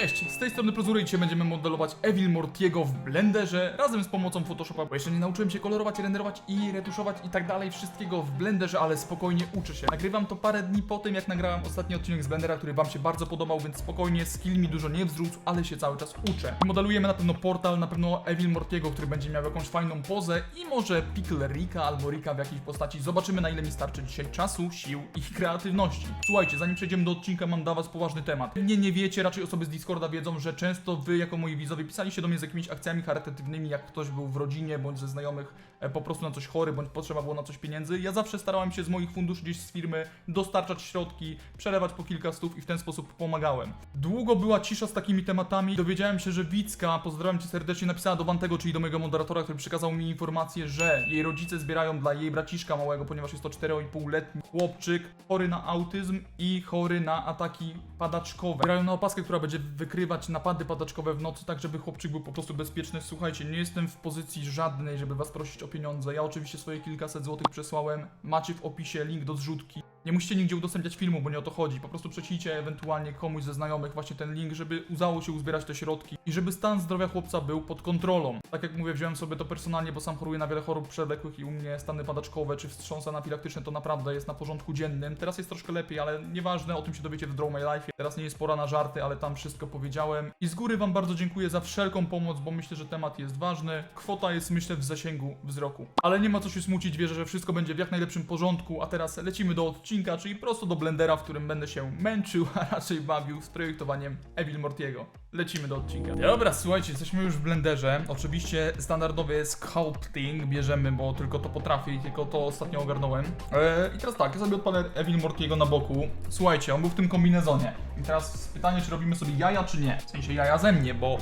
Cześć, z tej strony Prozury i dzisiaj będziemy modelować Evil Mortiego w Blenderze razem z pomocą Photoshopa, bo jeszcze nie nauczyłem się kolorować, renderować i retuszować i tak dalej, wszystkiego w Blenderze, ale spokojnie uczę się. Nagrywam to parę dni po tym, jak nagrałem ostatni odcinek z Blendera, który wam się bardzo podobał, więc spokojnie, skill mi dużo nie wzrósł, ale się cały czas uczę. Modelujemy na pewno portal, na pewno Evil Mortiego, który będzie miał jakąś fajną pozę i może Pickle Rika albo Rika w jakiejś postaci. Zobaczymy na ile mi starczy dzisiaj czasu, sił i kreatywności. Słuchajcie, zanim przejdziemy do odcinka, mam dla was poważny temat. Nie, nie wiecie, raczej osoby z Discorda wiedzą, że często wy, jako moi widzowie, pisaliście do mnie z jakimiś akcjami charytatywnymi, jak ktoś był w rodzinie, bądź ze znajomych e, po prostu na coś chory, bądź potrzeba było na coś pieniędzy. Ja zawsze starałem się z moich funduszy gdzieś z firmy dostarczać środki, przelewać po kilka stów i w ten sposób pomagałem. Długo była cisza z takimi tematami. Dowiedziałem się, że Wicka, pozdrawiam cię serdecznie, napisała do Wantego, czyli do mojego moderatora, który przekazał mi informację, że jej rodzice zbierają dla jej braciszka małego, ponieważ jest to 4,5-letni chłopczyk, chory na autyzm i chory na ataki padaczkowe. Zbierają na opaskę, która będzie wykrywać napady padaczkowe w nocy, tak żeby chłopczyk był po prostu bezpieczny. Słuchajcie, nie jestem w pozycji żadnej, żeby was prosić o pieniądze. Ja oczywiście swoje kilkaset złotych przesłałem. Macie w opisie link do zrzutki. Nie musicie nigdzie udostępniać filmu, bo nie o to chodzi. Po prostu przecijcie ewentualnie komuś ze znajomych właśnie ten link, żeby udało się uzbierać te środki i żeby stan zdrowia chłopca był pod kontrolą. Tak jak mówię, wziąłem sobie to personalnie, bo sam choruję na wiele chorób przewlekłych i u mnie stany padaczkowe czy wstrząsy anafilaktyczne to naprawdę jest na porządku dziennym. Teraz jest troszkę lepiej, ale nieważne, o tym się dowiecie w Draw My Life. Teraz nie jest pora na żarty, ale tam wszystko powiedziałem. I z góry wam bardzo dziękuję za wszelką pomoc, bo myślę, że temat jest ważny. Kwota jest myślę w zasięgu wzroku. Ale nie ma co się smucić, wierzę, że wszystko będzie w jak najlepszym porządku, a teraz lecimy do odcinka, czyli prosto do Blendera, w którym będę się męczył, a raczej bawił z projektowaniem Evil Mortiego. Lecimy do odcinka. Dobra, słuchajcie, jesteśmy już w Blenderze. Oczywiście standardowy sculpting, bierzemy, bo tylko to potrafię i tylko to ostatnio ogarnąłem. Eee, I teraz tak, ja sobie odpalę Evil Mortiego na boku. Słuchajcie, on był w tym kombinezonie. I teraz pytanie, czy robimy sobie jaja, czy nie? W sensie jaja ze mnie, bo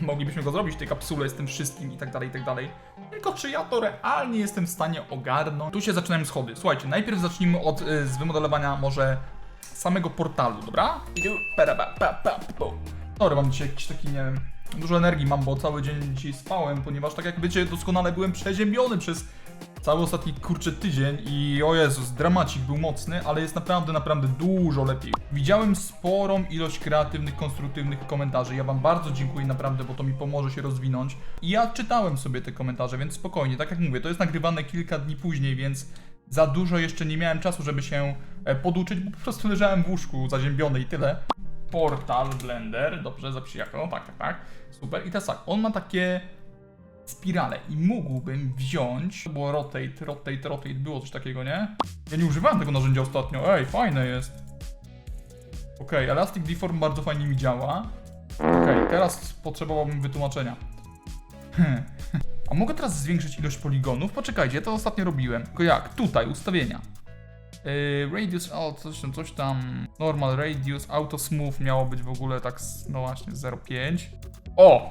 moglibyśmy go zrobić tej kapsule z tym wszystkim i tak dalej, i tak dalej. Tylko czy ja to realnie jestem w stanie ogarnąć? Tu się zaczynają schody. Słuchajcie, najpierw zacznijmy od y, z wymodelowania może samego portalu, dobra? Dobra, mam dzisiaj jakiś taki, nie wiem, dużo energii mam, bo cały dzień dzisiaj spałem, ponieważ tak jak wiecie, doskonale byłem przeziębiony przez cały ostatni kurczę tydzień i o Jezus, dramacik był mocny, ale jest naprawdę, naprawdę dużo lepiej. Widziałem sporą ilość kreatywnych, konstruktywnych komentarzy. Ja wam bardzo dziękuję naprawdę, bo to mi pomoże się rozwinąć. I ja czytałem sobie te komentarze, więc spokojnie, tak jak mówię, to jest nagrywane kilka dni później, więc za dużo jeszcze nie miałem czasu, żeby się e, poduczyć, bo po prostu leżałem w łóżku zaziębiony i tyle. Portal Blender, dobrze, zapiszę jako, tak, tak, tak, super. I teraz tak, on ma takie spirale i mógłbym wziąć, to było rotate, rotate, rotate, było coś takiego, nie? Ja nie używałem tego narzędzia ostatnio, ej, fajne jest. Okej, Elastic Deform bardzo fajnie mi działa. Okej, teraz potrzebowałbym wytłumaczenia. A mogę teraz zwiększyć ilość poligonów? Poczekajcie, to ostatnio robiłem. Tylko jak? Tutaj, ustawienia. Yy, radius, o, coś tam, coś tam. Normal radius, auto smooth miało być w ogóle tak, no właśnie, 0,5. O!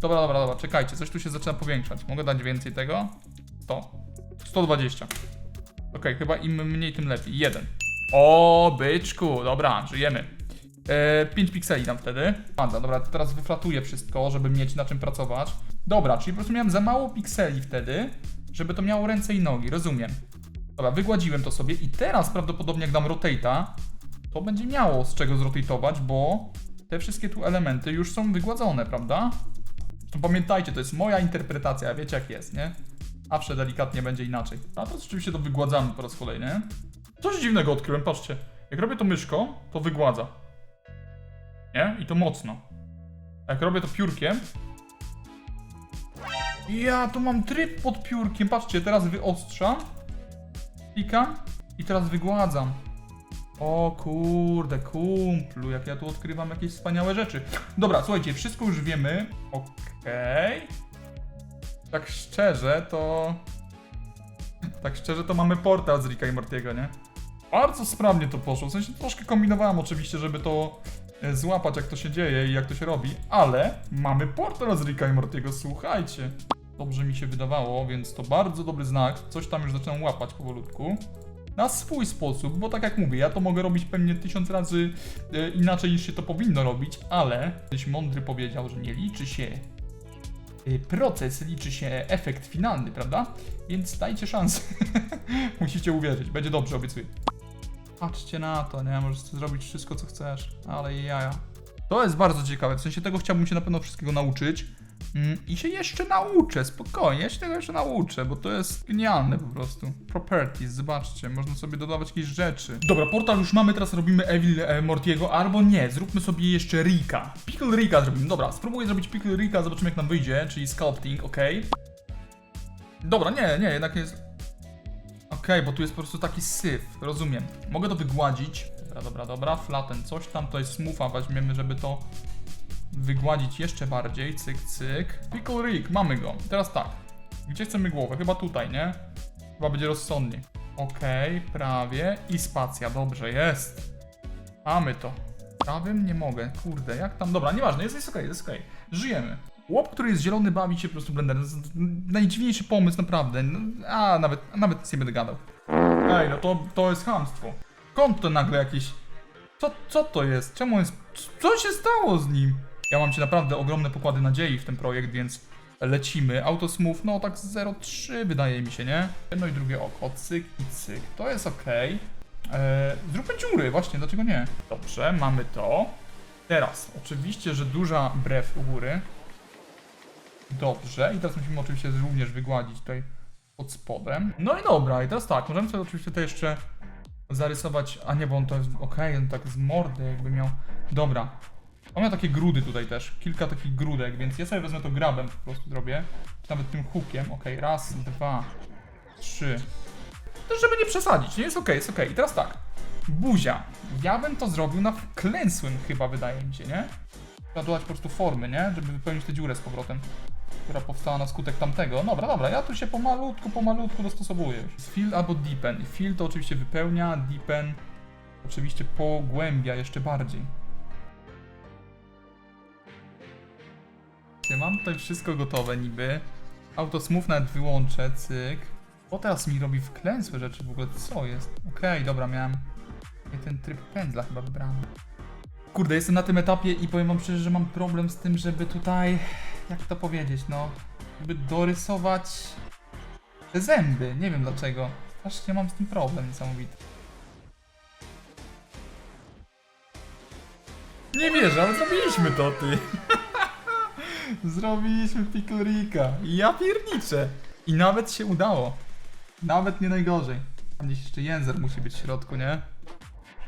Dobra, dobra, dobra, czekajcie, coś tu się zaczyna powiększać. Mogę dać więcej tego? 100. 120. Okej, chyba im mniej, tym lepiej. Jeden. O, byczku, dobra, żyjemy. E, 5 pikseli tam wtedy. Pada, dobra, teraz wyflatuję wszystko, żeby mieć na czym pracować. Dobra, czyli po prostu miałem za mało pikseli wtedy, żeby to miało ręce i nogi, rozumiem. Dobra, wygładziłem to sobie i teraz prawdopodobnie jak dam rotate'a, to będzie miało z czego zrotatować, bo te wszystkie tu elementy już są wygładzone, prawda? Pamiętajcie, to jest moja interpretacja, wiecie jak jest, nie? Zawsze delikatnie będzie inaczej. A to rzeczywiście to wygładzamy po raz kolejny. Coś dziwnego odkryłem, patrzcie. Jak robię to myszką, to wygładza. Nie? I to mocno. A Jak robię to piórkiem... Ja tu mam tryb pod piórkiem, patrzcie, teraz wyostrzam. Klikam i teraz wygładzam. O kurde, kumplu, jak ja tu odkrywam jakieś wspaniałe rzeczy. Dobra, słuchajcie, wszystko już wiemy. Okej. Tak szczerze, to... Tak szczerze, to mamy portal z Ricka i Mortiego, nie? Bardzo sprawnie to poszło. W sensie troszkę kombinowałem oczywiście, żeby to e, złapać, jak to się dzieje i jak to się robi, ale mamy portal z Ricka i Mortiego, słuchajcie. Dobrze mi się wydawało, więc to bardzo dobry znak. Coś tam już zaczynam łapać powolutku. Na swój sposób, bo tak jak mówię, ja to mogę robić pewnie tysiąc razy e, inaczej niż się to powinno robić, ale ktoś mądry powiedział, że nie liczy się e, proces, liczy się efekt finalny, prawda? Więc dajcie szansę. Musicie uwierzyć, będzie dobrze, obiecuję. Patrzcie na to, nie? Możesz zrobić wszystko, co chcesz, ale jaja. To jest bardzo ciekawe, w sensie tego chciałbym się na pewno wszystkiego nauczyć. Mm, I się jeszcze nauczę, spokojnie, ja się tego jeszcze nauczę, bo to jest genialne po prostu. Properties, zobaczcie, można sobie dodawać jakieś rzeczy. Dobra, portal już mamy, teraz robimy Evil e, Mortiego, albo nie, zróbmy sobie jeszcze Rika. Pickle Rika zrobimy, dobra, spróbuję zrobić Pickle Rika, zobaczymy jak nam wyjdzie, czyli sculpting, ok. Dobra, nie, nie, jednak jest... Okej, bo tu jest po prostu taki syf, rozumiem. Mogę to wygładzić. Dobra, dobra, dobra, flatten, coś tam, jest smootha, weźmiemy, żeby to wygładzić jeszcze bardziej, cyk, cyk. Pickle Rick, mamy go. Teraz tak, gdzie chcemy głowę? Chyba tutaj, nie? Chyba będzie rozsądniej. Okej, prawie i spacja, dobrze, jest. Mamy to. Prawym nie mogę, kurde, jak tam, dobra, nieważne, jest, jest okej, jest okej. Żyjemy. Łop, który jest zielony, bawi się po prostu blenderem. Najdziwniejszy pomysł, naprawdę. A, nawet, nawet nic nie będę gadał. Ej, no to, to jest hamstwo. Skąd to nagle jakieś... Co, co to jest? Czemu jest... Co się stało z nim? Ja mam ci naprawdę ogromne pokłady nadziei w ten projekt, więc lecimy. Autosmooth, no tak z 0,3 wydaje mi się, nie? Jedno i drugie oko, cyk i cyk. To jest ok. Eee, zróbmy dziury, właśnie, dlaczego nie? Dobrze, mamy to. Teraz, oczywiście, że duża brew u góry. Dobrze, i teraz musimy oczywiście również wygładzić tutaj pod spodem. No i dobra, i teraz tak, możemy sobie oczywiście to jeszcze zarysować, a nie, bo on to jest, okej, on tak z mordy jakby miał, dobra. On miał takie grudy tutaj też, kilka takich grudek, więc ja sobie wezmę to grabem po prostu zrobię, nawet tym hookiem, okej, raz, dwa, trzy. To żeby nie przesadzić, nie? Jest okej, jest okej. I teraz tak, buzia. Ja bym to zrobił na wklęsłym chyba, wydaje mi się, nie? Trzeba dodać po prostu formy, nie? Żeby wypełnić tę dziurę z powrotem, która powstała na skutek tamtego. Dobra, dobra, ja tu się pomalutku, pomalutku dostosowuję. Fill albo deepen. Fill to oczywiście wypełnia, deepen oczywiście pogłębia jeszcze bardziej. Mam tutaj wszystko gotowe niby. Autosmooth nawet wyłączę, cyk. O teraz mi robi wklęsłe rzeczy w ogóle, co jest? Okej, dobra, miałem ten tryb pędzla chyba wybrany. Kurde, jestem na tym etapie i powiem wam szczerze, że mam problem z tym, żeby tutaj, jak to powiedzieć, no, żeby dorysować te zęby. Nie wiem dlaczego. Strasznie mam z tym problem niesamowity. Nie wierzę, ale zrobiliśmy to, ty. Zrobiliśmy piklorika. Ja pierniczę. I nawet się udało. Nawet nie najgorzej. Tam gdzieś jeszcze język musi być w środku, nie?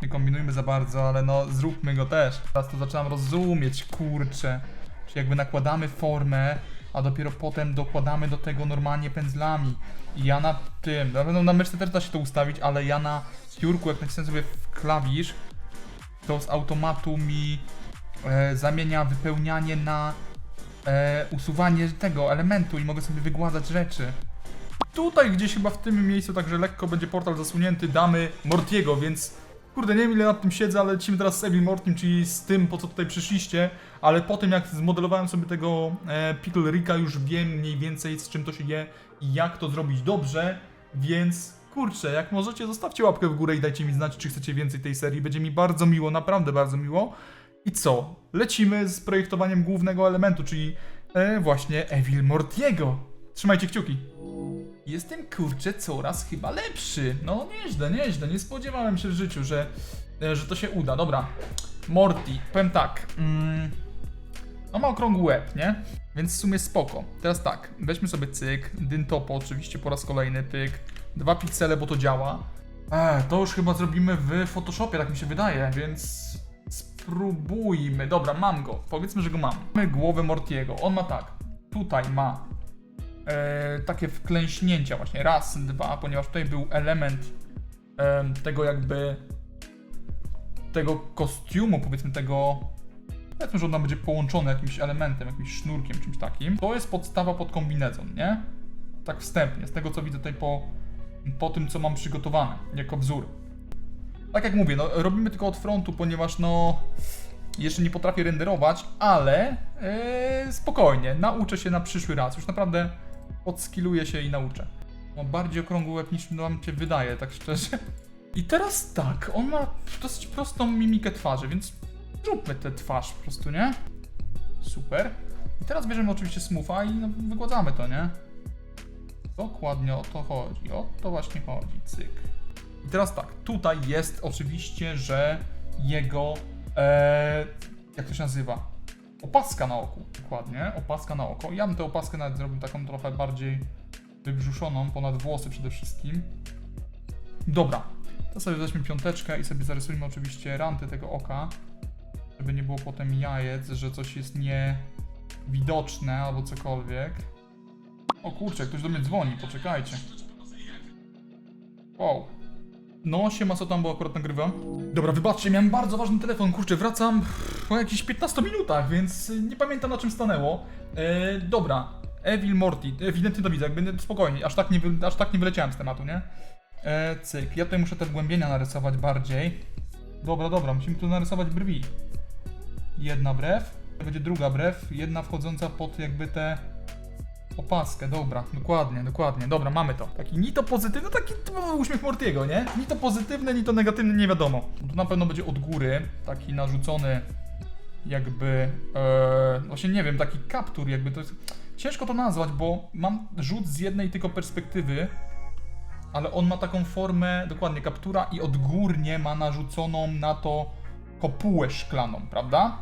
Nie kombinujmy za bardzo, ale no zróbmy go też. Teraz to zaczynam rozumieć, kurczę. Czyli jakby nakładamy formę, a dopiero potem dokładamy do tego normalnie pędzlami. I ja na tym, na pewno na myszce też da się to ustawić, ale ja na piórku, jak nacisnę sobie w klawisz, to z automatu mi e, zamienia wypełnianie na e, usuwanie tego elementu i mogę sobie wygładzać rzeczy. Tutaj gdzieś chyba w tym miejscu także lekko będzie portal zasunięty damy Mortiego, więc kurde nie wiem ile nad tym siedzę, ale lecimy teraz z Evil Mortim, czyli z tym po co tutaj przyszliście, ale po tym jak zmodelowałem sobie tego e, Pickle Ricka już wiem mniej więcej z czym to się je i jak to zrobić dobrze, więc kurczę, jak możecie zostawcie łapkę w górę i dajcie mi znać czy chcecie więcej tej serii, będzie mi bardzo miło, naprawdę bardzo miło. I co? Lecimy z projektowaniem głównego elementu, czyli e, właśnie Evil Mortiego. Trzymajcie kciuki. Jestem kurczę coraz chyba lepszy. No nieźle, nieźle. Nie spodziewałem się w życiu, że, e, że to się uda. Dobra. Morty, powiem tak. Mm, no ma okrągły łeb, nie? Więc w sumie spoko. Teraz tak, weźmy sobie cyk, dyntopo oczywiście po raz kolejny, pyk. Dwa piksele, bo to działa. E, to już chyba zrobimy w Photoshopie, tak mi się wydaje, więc spróbujmy. Dobra, mam go. Powiedzmy, że go mam. Mamy głowę Mortiego. On ma tak. Tutaj ma e, takie wklęśnięcia właśnie. Raz, dwa, ponieważ tutaj był element em, tego jakby tego kostiumu, powiedzmy tego powiedzmy, że on będzie połączony jakimś elementem, jakimś sznurkiem, czymś takim. To jest podstawa pod kombinezon, nie? Tak wstępnie, z tego co widzę tutaj po, po tym, co mam przygotowane jako wzór. Tak jak mówię, no robimy tylko od frontu, ponieważ no jeszcze nie potrafię renderować, ale e, spokojnie, nauczę się na przyszły raz. Już naprawdę odskilluję się i nauczę. Ma bardziej okrągły łeb niż nam się wydaje, tak szczerze. I teraz tak, on ma dosyć prostą mimikę twarzy, więc zróbmy tę twarz po prostu, nie? Super. I teraz bierzemy oczywiście smootha i no, wygładzamy to, nie? Dokładnie o to chodzi, o to właśnie chodzi, cyk. I teraz tak, tutaj jest oczywiście, że jego e, jak to się nazywa? Opaska na oku, dokładnie, opaska na oko. Ja bym tę opaskę nawet zrobił taką trochę bardziej wybrzuszoną, ponad włosy przede wszystkim. Dobra, to sobie weźmy piąteczkę i sobie zarysujmy oczywiście ranty tego oka, żeby nie było potem jajec, że coś jest niewidoczne albo cokolwiek. O kurczę, ktoś do mnie dzwoni, poczekajcie. Wow. No, siema, co tam, bo akurat nagrywam. Dobra, wybaczcie, miałem bardzo ważny telefon, kurczę, wracam po jakichś 15 minutach, więc nie pamiętam na czym stanęło. E, dobra, Evil Morty, ewidentnie to widzę, jakby spokojnie, aż tak nie, aż tak nie wyleciałem z tematu, nie? E, cyk, ja tutaj muszę te wgłębienia narysować bardziej. Dobra, dobra, musimy tu narysować brwi. Jedna brew, będzie druga brew, jedna wchodząca pod jakby te opaskę, dobra, dokładnie, dokładnie, dobra, mamy to. Taki ni to pozytywny, taki typowy uśmiech Mortiego, nie? Ni to pozytywny, ni to negatywny, nie wiadomo. Tu na pewno będzie od góry, taki narzucony jakby, e, właśnie nie wiem, taki kaptur jakby, to jest, ciężko to nazwać, bo mam rzut z jednej tylko perspektywy, ale on ma taką formę, dokładnie, kaptura i odgórnie ma narzuconą na to kopułę szklaną, prawda?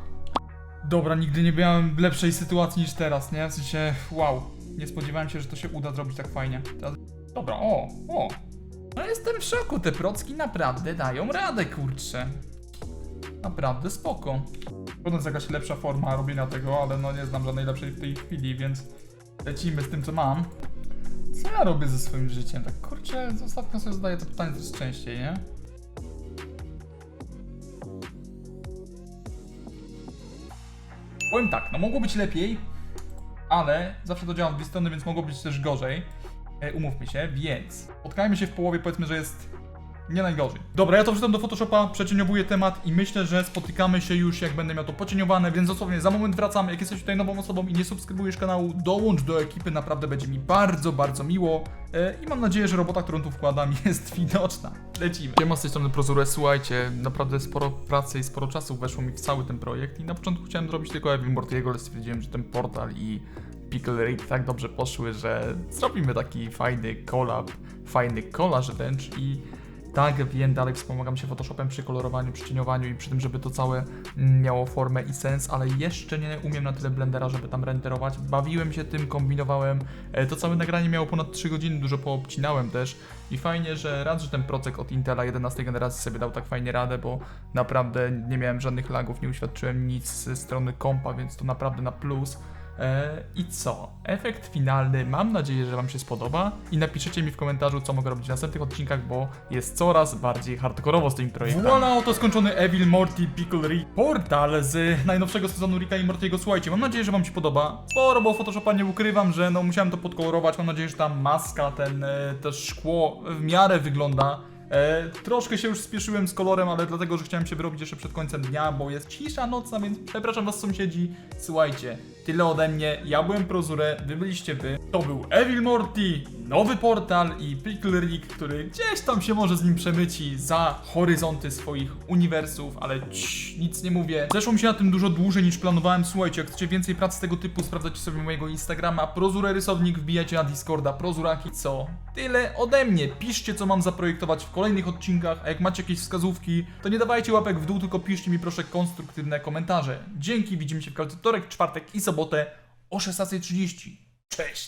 Dobra, nigdy nie w lepszej sytuacji niż teraz, nie? W sensie, wow, nie spodziewałem się, że to się uda zrobić tak fajnie. Dobra, o, o. No jestem w szoku, te procki naprawdę dają radę, kurczę. Naprawdę spoko. Pewno jest jakaś lepsza forma robienia tego, ale no nie znam żadnej lepszej w tej chwili, więc lecimy z tym, co mam. Co ja robię ze swoim życiem? Tak kurczę, ostatnio sobie zadaję to pytanie coraz częściej, nie? Powiem tak, no mogło być lepiej, ale zawsze to działa w dwie strony, więc mogło być też gorzej. E, umówmy się, więc spotkajmy się w połowie, powiedzmy, że jest nie najgorzej. Dobra, ja to wrzucam do Photoshopa, przecieniowuję temat i myślę, że spotykamy się już jak będę miał to pocieniowane, więc dosłownie za moment wracam. Jak jesteś tutaj nową osobą i nie subskrybujesz kanału, dołącz do ekipy, naprawdę będzie mi bardzo, bardzo miło e, i mam nadzieję, że robota, którą tu wkładam jest widoczna. Lecimy. Siema z tej strony Prozure, słuchajcie, naprawdę sporo pracy i sporo czasu weszło mi w cały ten projekt i na początku chciałem zrobić tylko Evil Mortiego, ale stwierdziłem, że ten portal i Pickle Rick tak dobrze poszły, że zrobimy taki fajny collab, fajny collage wręcz i tak, wiem, dalej wspomagam się Photoshopem przy kolorowaniu, przy cieniowaniu i przy tym, żeby to całe mm, miało formę i sens, ale jeszcze nie umiem na tyle Blendera, żeby tam renderować. Bawiłem się tym, kombinowałem. E, To całe nagranie miało ponad 3 godziny, dużo poobcinałem też i fajnie, że raz, że ten procek od Intela 11 generacji sobie dał tak fajnie radę, bo naprawdę nie miałem żadnych lagów, nie uświadczyłem nic ze strony kompa, więc to naprawdę na plus. E, I co? Efekt finalny, mam nadzieję, że Wam się spodoba i napiszecie mi w komentarzu, co mogę robić w następnych odcinkach, bo jest coraz bardziej hardkorowo z tym projektem. Voilà, oto skończony Evil Morty Pickle Rick portal z najnowszego sezonu Ricka i Mortiego. Słuchajcie, mam nadzieję, że Wam się podoba. Sporo, bo Photoshopa nie ukrywam, że no musiałem to podkolorować. Mam nadzieję, że ta maska, ten, e, to szkło w miarę wygląda. E, troszkę się już spieszyłem z kolorem, ale dlatego, że chciałem się wyrobić jeszcze przed końcem dnia, bo jest cisza nocna, więc przepraszam was sąsiedzi. Słuchajcie, tyle ode mnie, ja byłem Prozure, wy byliście wy. To był Evil Morty, nowy portal i Pickle Rick, który gdzieś tam się może z nim przemyci za horyzonty swoich uniwersów, ale cii, nic nie mówię. Zeszło mi się na tym dużo dłużej niż planowałem. Słuchajcie, jak chcecie więcej prac tego typu, sprawdzacie sobie mojego Instagrama, Prozure Rysownik, wbijajcie na Discorda, Prozuraki, co? Tyle ode mnie. Piszcie, co mam zaprojektować w kolejnych odcinkach, a jak macie jakieś wskazówki, to nie dawajcie łapek w dół, tylko piszcie mi proszę konstruktywne komentarze. Dzięki, widzimy się w każdy wtorek, czwartek i sobotę o 16.30. Cześć!